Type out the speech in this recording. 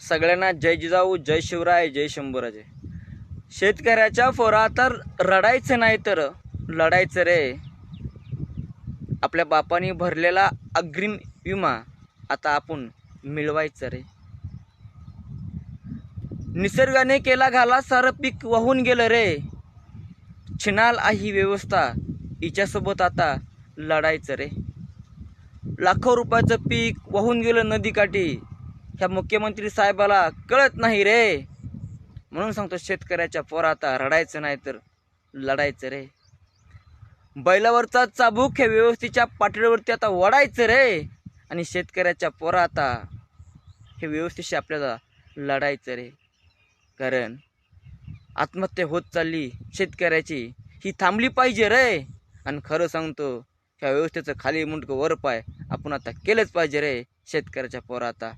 सगळ्यांना जय जिजाऊ जय शिवराय जय शंभूराजे. शेतकऱ्याच्या फोरा तर रडायचं नाही तर लढायचं रे. आपल्या बापाने भरलेला अग्रिम विमा आता आपण मिळवायचं रे. निसर्गाने केला घाला सारं पीक वाहून गेलं रे. छिनाल आहे व्यवस्था हिच्यासोबत आता लढायचं रे. लाखो रुपयाचं पीक वाहून गेलं नदीकाठी. ह्या मुख्यमंत्री साहेबाला कळत नाही रे. म्हणून सांगतो शेतकऱ्याच्या पोरा आता रडायचं नाही तर लढायचं रे. बैलावरचा चाबूक ह्या व्यवस्थेच्या पातळीवरती आता वडायचं रे. आणि शेतकऱ्याच्या पोरा आता हे व्यवस्थेशी आपल्याला लढायचं रे. कारण आत्महत्या होत चालली शेतकऱ्याची ही थांबली पाहिजे रे. आणि खरं सांगतो ह्या व्यवस्थेचं खाली मुंडकं वर पाय आपण आता केलंच पाहिजे रे शेतकऱ्याच्या पोरा आता